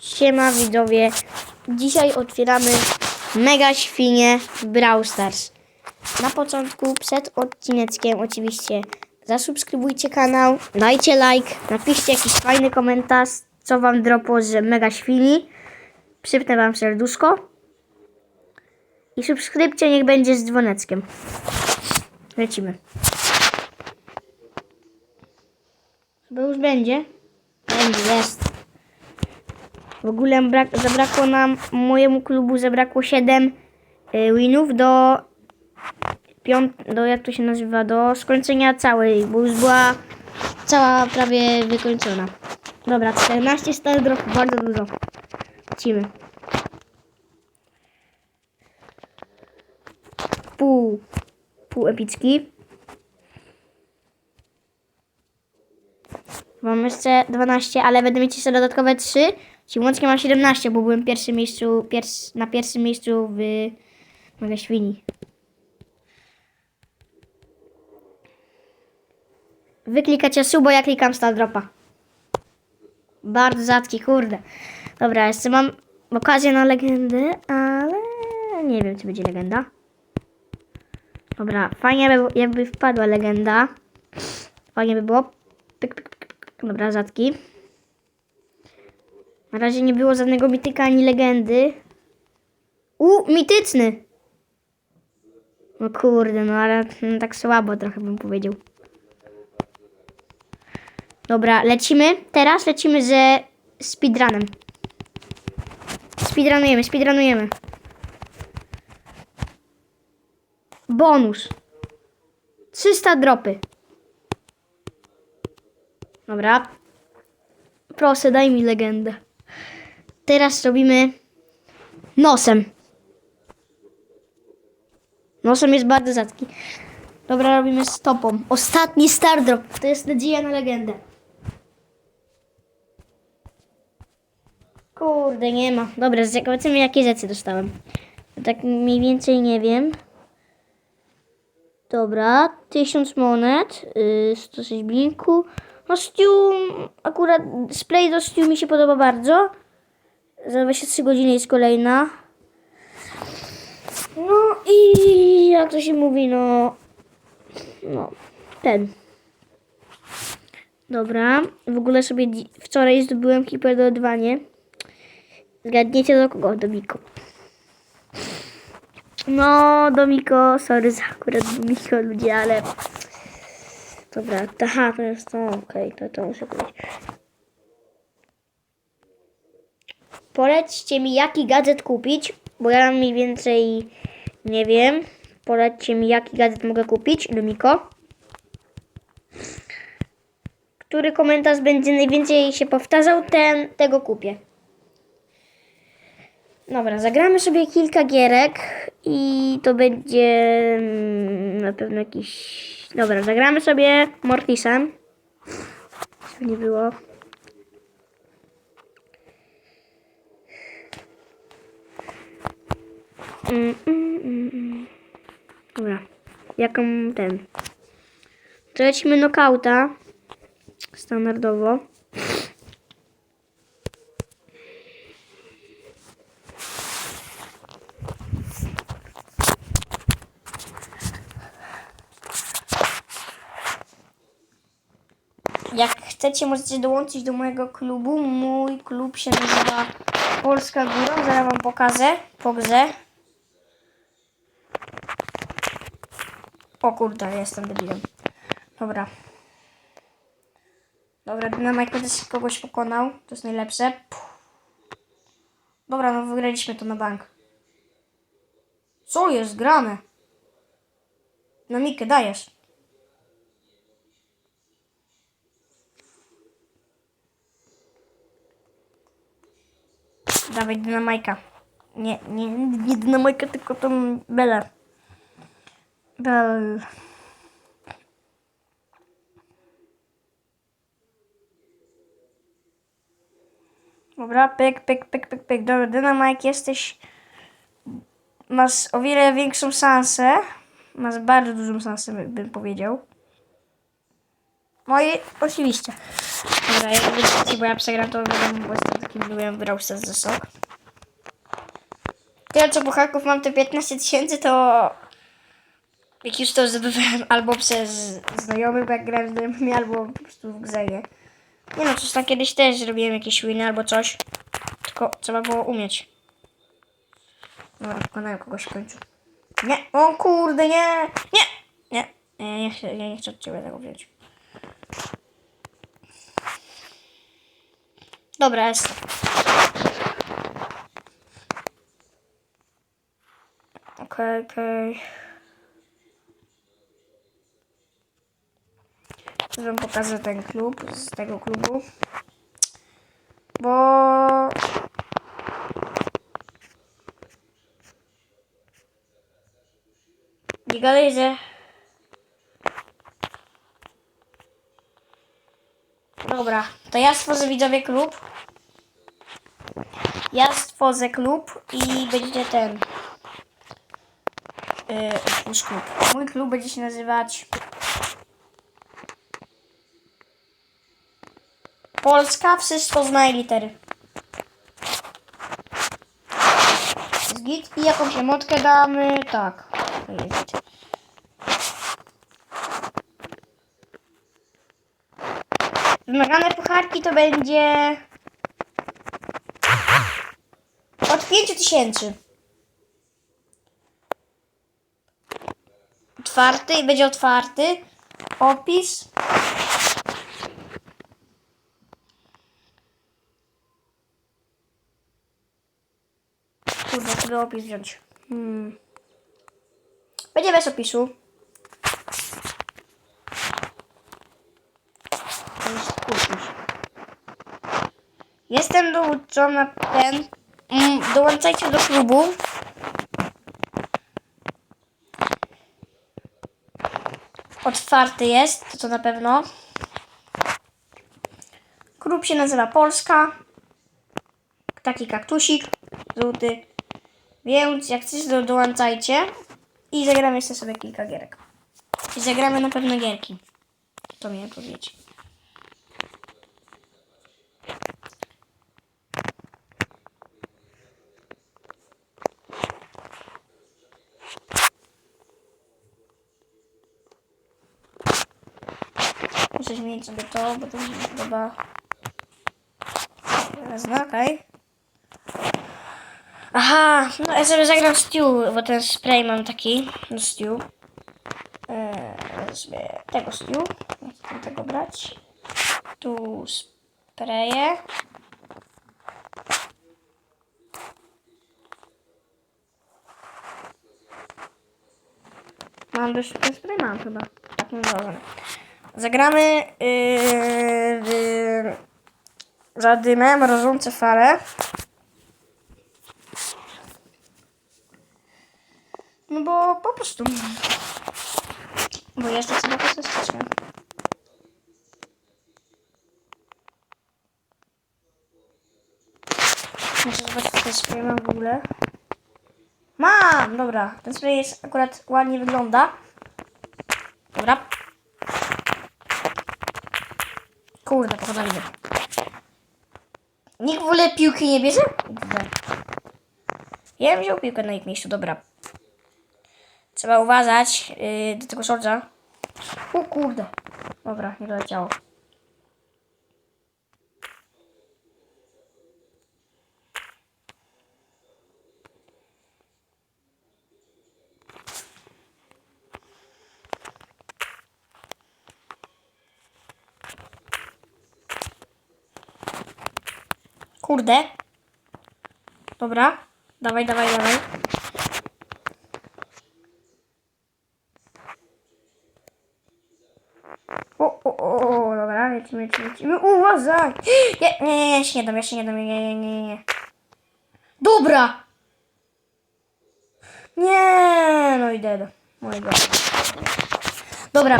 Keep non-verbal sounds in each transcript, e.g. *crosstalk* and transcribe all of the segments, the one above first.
Siema widzowie. Dzisiaj otwieramy mega świnie Brawl Stars. Na początku, przed odcineczkiem oczywiście zasubskrybujcie kanał, dajcie like, napiszcie jakiś fajny komentarz, co wam dropło z mega świni. Przypnę wam serduszko. I subskrypcja niech będzie z dzwoneczkiem. Lecimy. Chyba już będzie. Będzie, jest. W ogóle brak, zabrakło nam, mojemu klubu zabrakło 7 y, winów do piąt, do jak to się nazywa, do skończenia całej, bo już była cała prawie wykończona. Dobra, 14 star drop, bardzo dużo. Lecimy. Pół, pół epicki. Mam jeszcze 12, ale będę mieć jeszcze dodatkowe 3. Czyli łącznie mam 17, bo byłem pierwszy miejscu, piers, na pierwszym miejscu w Mega Świni. Wy klikacie subo, ja klikam Star Dropa. Bardzo rzadki, kurde. Dobra, jeszcze mam okazję na legendę, ale nie wiem, czy będzie legenda. Dobra, fajnie by, jakby wpadła legenda. Fajnie by było. Pyk, pyk. Dobra, rzadki. Na razie nie było żadnego mityka ani legendy. U, mityczny! No kurde, no ale mm, tak słabo trochę bym powiedział. Dobra, lecimy. Teraz lecimy ze speedrunem. Speedrunujemy, speedrunujemy. Bonus. 300 dropy. Dobra. Proszę, daj mi legendę. Teraz robimy nosem. Nosem jest bardzo rzadki. Dobra, robimy stopą. Ostatni star drop. To jest nadzieja na legendę. Kurde, nie ma. Dobra, zobaczymy jakie rzeczy dostałem. Tak mniej więcej nie wiem. Dobra, 1000 monet, yy, 106 blinku. No Stew, akurat splay do Stew mi się podoba bardzo. Za 23 godziny jest kolejna. No i jak to się mówi, no... No, ten. Dobra, w ogóle sobie wczoraj zdobyłem hiper do odwanie. Zgadniecie do kogo? Do Miko. No, do Miko, sorry za akurat do Miko ludzie, ale... Dobra, aha, to jest to, okej, to, to muszę powiedzieć. Polećcie mi, jaki gadżet kupić, bo ja mniej więcej nie wiem. Polećcie mi, jaki gadżet mogę kupić, Lumiko. Który komentarz będzie najwięcej się powtarzał, ten tego kupię. Dobra, zagramy sobie kilka gierek i to będzie mm, na pewno jakiś... Dobra, zagramy sobie Mortisem. Żeby nie było. Mm, mm, mm. Dobra, jaką ten... To lecimy knockouta. Standardowo. Jak chcecie, możecie dołączyć do mojego klubu. Mój klub się nazywa Polska Góra. Zaraz wam pokażę po grze. O kurde, jestem debilem. Dobra. Dobra, Dynamite też kogoś pokonał. To jest najlepsze. Dobra, no wygraliśmy to na bank. Co jest grane? No Mikę, dajesz. Dawaj dynamajka. Nie, nie, nie dynamajka, tylko tą belę. Bel. Dobra, pyk, pyk, pyk, pyk, pyk. Dobra, dynamajk, jesteś... Masz o wiele większą szansę. Masz bardzo dużą szansę, by- bym powiedział. No i oczywiście. Dobra, jak widzicie, bo ja przegram, to wiadomo, bo jestem takim byłem brał ze ze sok. Tyle co puchaków mam te 15 tysięcy, to jak już to zdobywałem *laughs* albo przez znajomych, jak grałem z znajomymi, albo po prostu w grze, nie? No, coś tam kiedyś też zrobiłem jakieś winy albo coś. Tylko trzeba było umieć. Dobra, pokonają kogoś w końcu. Nie, o kurde, nie! Nie! Nie, nie, nie, chcę, ja nie chcę od ciebie tego wziąć. Dobra, jest. Okej, okej. Teraz wam ten klub z tego klubu. Bo... Nie gadaj, że... Dobra, to ja stworzę widzowie klub. Ja stworzę klub i będzie ten. Yy, klub. Mój klub będzie się nazywać. Polska, wszystko znaje litery. Jest git. I jakąś emotkę damy. Tak. Jest. Wymagane pucharki to będzie 5000. Otwarty będzie otwarty. Opis. Kurde, który opis wziąć? Hmm. Będzie bez opisu. Jestem dołączony na ten. Mm, dołączajcie do klubu. Otwarty jest, to, to na pewno. Klub się nazywa Polska. Taki kaktusik, żółty. Więc jak chcesz, to dołączajcie. I zagramy jeszcze sobie kilka gierek. I zagramy na pewno gierki. To miałem powiedzieć. Muszę zmienić sobie to, bo to mi się podoba. Teraz no. Aha, no ja sobie zagram Stew, bo ten spray mam taki do Stew. Eee, sobie tego Stew. Chcę tego brać. Tu spraye. Mam dość ten spray mam chyba. Tak mam założone. Zagramy yy, w, za dymem mrożące fale. No bo po prostu. Bo jeszcze sobie fantastyczne. Muszę zobaczyć, czy ten spray mam w ogóle. Mam! Dobra, ten spray jest akurat ładnie wygląda. Dobra. Pochodami. Nikt w ogóle piłki nie bierze? Ja bym wziął piłkę na ich miejscu, dobra. Trzeba uważać yy, do tego szorza. O kurde. Dobra, nie doleciało. Kurde. Dobra. Dawaj, dawaj, dawaj. O, o, o, dobra, lecimy, lecimy, lecimy. Uważaj! *gasps* Nie, nie, nie, ja się nie dam, ja się nie dam, nie, nie, nie, nie. Dobra! Nie, no i dead. Mój God. Dobra,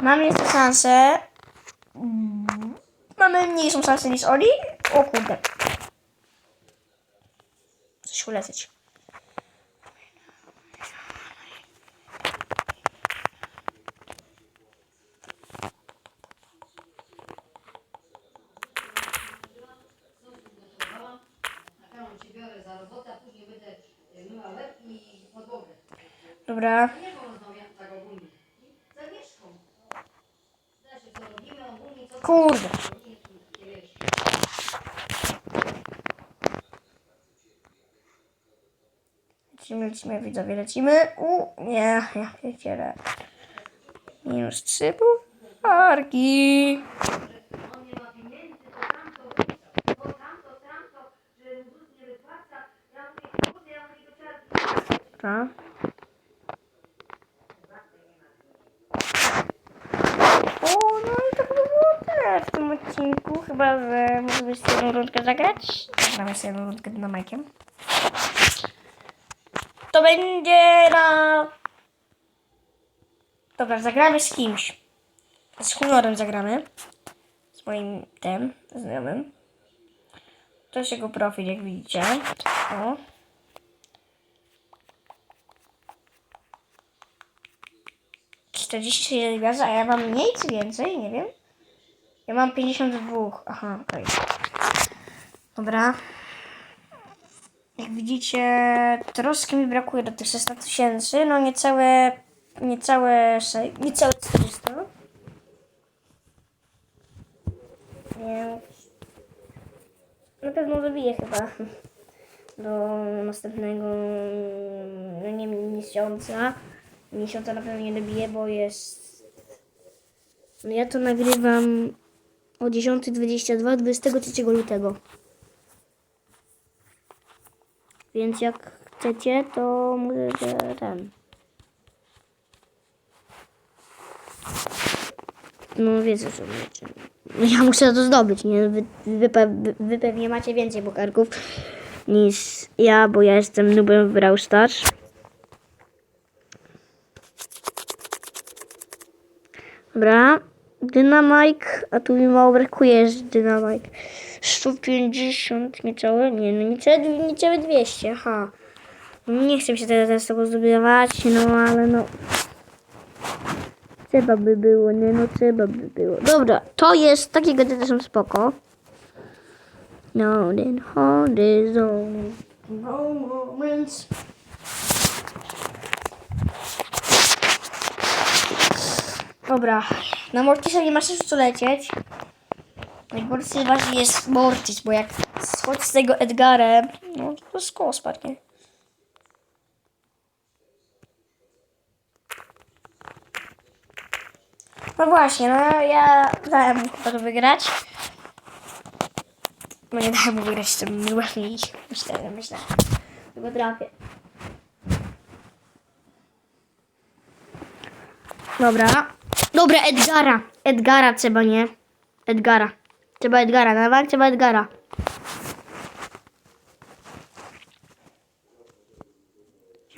mamy jeszcze szansę. Mamy mniejszą szansę niż Oli. O kurde. Coś ulecieć. Dobra. Lecimy, widzowie, lecimy. U, nie, ja pierdzielę. Minus trzy pucharki. Dobra. O, no i to chyba było tyle w tym odcinku. Chyba, że może jeszcze jedną rundkę zagrać. Zagramy jeszcze jedną rundkę dynamajkiem. To będzie na... Dobra, zagramy z kimś. Z humorem zagramy. Z moim tym, znajomym. To jest jego profil, jak widzicie. O. Czterdzieści gwiazd, a ja mam mniej czy więcej? Nie wiem. Ja mam 52. Aha, okej. Dobra. Jak widzicie, troszkę mi brakuje do tych 600 tysięcy. No niecałe, niecałe, niecałe 400. Więc na pewno dobiję chyba do następnego no nie miesiąca. Miesiąca na pewno nie dobiję, bo jest... No ja to nagrywam o 10.22 23 lutego. Więc jak chcecie, to możecie ten. No wiecie co. No ja muszę to zdobyć, nie? Wy, wy, pe- wy pewnie macie więcej bokarków niż ja, bo ja jestem nubem w Brawl Stars. Dobra. Dynamike, a tu mi mało brakuje jest dynamike. 150 niecałe, nie no niecałe, niecałe 200, aha. Nie chcę się teraz tego zdobywać, no ale no. Trzeba by było, nie no trzeba by było. Dobra, to jest, takie gadżety są spoko. No, then hold is on. No moments. Dobra, na Mortisa nie ma co lecieć. Najgorszy właśnie jest Mortis, bo jak schodzi z tego Edgarem, no to z spadnie. No właśnie, no ja dałem mu chyba wygrać. No nie dałem mu wygrać, to właśnie iść. Myślę, myślę. Tylko trafię. Dobra. Dobra, Edgara. Edgara trzeba, nie? Edgara. Trzeba Edgara, na bank trzeba Edgara.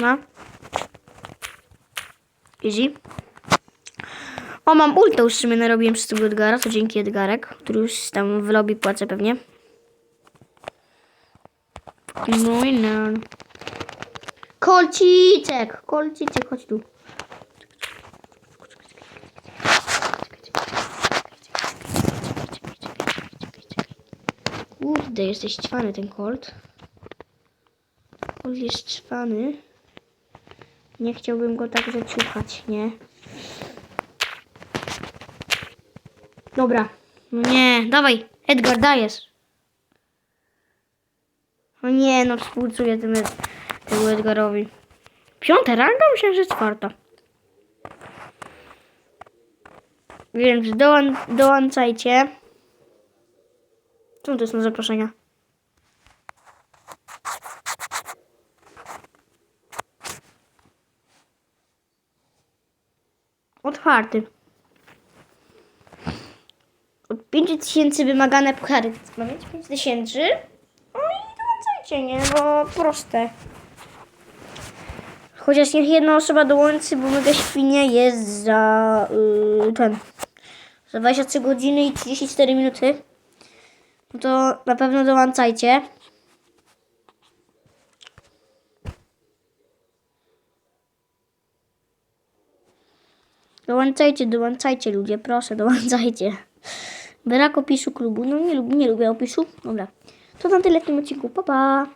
Ma? Easy. O, mam ulta już w narobiłem przez tego Edgara, to dzięki Edgarek, który już tam w lobby płacę pewnie. No i no. Kolcicek! Kolcicek, chodź tu. Kurde, jesteś ćwany ten Colt. Colt jest ćwany. Nie chciałbym go tak zaciukać, nie? Dobra. No nie, dawaj. Edgar, dajesz. O nie, no współczuję tym, temu Edgarowi. Piąta ranga? Myślałem, że czwarta. Więc dołą dołączajcie. Co to na zaproszenia? Otwarty. Od 5000 wymagane puchary. Mam mieć 5000? No i dołączajcie, nie? No proste. Chociaż niech jedna osoba dołączy, bo mega świnie jest za yy, ten. Za 23 godziny i 34 minuty. No to na pewno dołączajcie. Dołączajcie, dołączajcie ludzie, proszę, dołączajcie. Brak opisu klubu. No nie nie lubię opisu. Dobra. To na tyle w tym odcinku. Pa, pa.